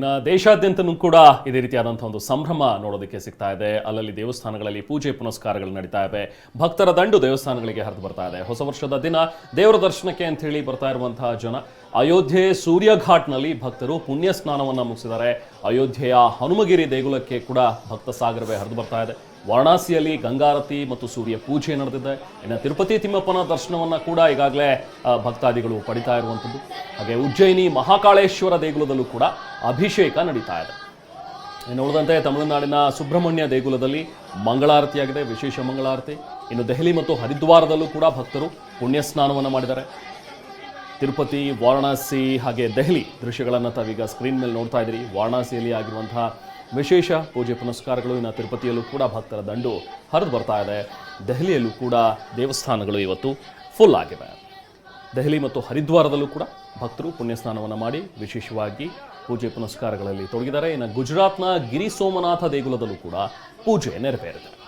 ಇನ್ನು ದೇಶಾದ್ಯಂತನೂ ಕೂಡ ಇದೇ ರೀತಿಯಾದಂಥ ಒಂದು ಸಂಭ್ರಮ ನೋಡೋದಕ್ಕೆ ಸಿಗ್ತಾ ಇದೆ. ಅಲ್ಲಲ್ಲಿ ದೇವಸ್ಥಾನಗಳಲ್ಲಿ ಪೂಜೆ ಪುನಸ್ಕಾರಗಳು ನಡೀತಾ ಇವೆ. ಭಕ್ತರ ದಂಡು ದೇವಸ್ಥಾನಗಳಿಗೆ ಹರಿದು ಬರ್ತಾ ಇದೆ. ಹೊಸ ವರ್ಷದ ದಿನ ದೇವರ ದರ್ಶನಕ್ಕೆ ಅಂತ ಹೇಳಿ ಬರ್ತಾ ಇರುವಂತಹ ಜನ ಅಯೋಧ್ಯೆ ಸೂರ್ಯಘಾಟ್ನಲ್ಲಿ ಭಕ್ತರು ಪುಣ್ಯ ಸ್ನಾನವನ್ನ ಮುಗಿಸಿದ್ದಾರೆ. ಅಯೋಧ್ಯೆಯ ಹನುಮಗಿರಿ ದೇಗುಲಕ್ಕೆ ಕೂಡ ಭಕ್ತ ಸಾಗರವೇ ಹರಿದು ಬರ್ತಾ ಇದೆ. ವಾರಣಾಸಿಯಲ್ಲಿ ಗಂಗಾರತಿ ಮತ್ತು ಸೂರ್ಯ ಪೂಜೆ ನಡೆದಿದೆ. ಇನ್ನು ತಿರುಪತಿ ತಿಮ್ಮಪ್ಪನ ದರ್ಶನವನ್ನ ಕೂಡ ಈಗಾಗಲೇ ಭಕ್ತಾದಿಗಳು ಪಡಿತಾ ಇರುವಂಥದ್ದು. ಹಾಗೆ ಉಜ್ಜಯಿನಿ ಮಹಾಕಾಳೇಶ್ವರ ದೇಗುಲದಲ್ಲೂ ಕೂಡ ಅಭಿಷೇಕ ನಡೀತಾ ಇದೆ. ಇನ್ನು ಉಳಿದಂತೆ ತಮಿಳುನಾಡಿನ ಸುಬ್ರಹ್ಮಣ್ಯ ದೇಗುಲದಲ್ಲಿ ಮಂಗಳಾರತಿಯಾಗಿದೆ, ವಿಶೇಷ ಮಂಗಳಾರತಿ. ಇನ್ನು ದೆಹಲಿ ಮತ್ತು ಹರಿದ್ವಾರದಲ್ಲೂ ಕೂಡ ಭಕ್ತರು ಪುಣ್ಯ ಸ್ನಾನವನ್ನು ಮಾಡಿದ್ದಾರೆ. ತಿರುಪತಿ, ವಾರಣಾಸಿ ಹಾಗೆ ದೆಹಲಿ ದೃಶ್ಯಗಳನ್ನು ತಾವೀಗ ಸ್ಕ್ರೀನ್ ಮೇಲೆ ನೋಡ್ತಾ ಇದ್ದೀರಿ. ವಾರಣಾಸಿಯಲ್ಲಿ ಆಗಿರುವಂತಹ ವಿಶೇಷ ಪೂಜೆ ಪುನಸ್ಕಾರಗಳು ಇನ್ನು ತಿರುಪತಿಯಲ್ಲೂ ಕೂಡ ಭಕ್ತರ ದಂಡು ಹರಿದು ಬರ್ತಾ ಇದೆ. ದೆಹಲಿಯಲ್ಲೂ ಕೂಡ ದೇವಸ್ಥಾನಗಳು ಇವತ್ತು ಫುಲ್ ಆಗಿವೆ. ದೆಹಲಿ ಮತ್ತು ಹರಿದ್ವಾರದಲ್ಲೂ ಕೂಡ ಭಕ್ತರು ಪುಣ್ಯ ಸ್ನಾನವನ್ನು ಮಾಡಿ ವಿಶೇಷವಾಗಿ ಪೂಜೆ ಪುನಸ್ಕಾರಗಳಲ್ಲಿ ತೊಡಗಿದ್ದಾರೆ. ಇನ್ನು ಗುಜರಾತ್ನ ಗಿರಿ ಸೋಮನಾಥ ದೇಗುಲದಲ್ಲೂ ಕೂಡ ಪೂಜೆ ನೆರವೇರಿದೆ.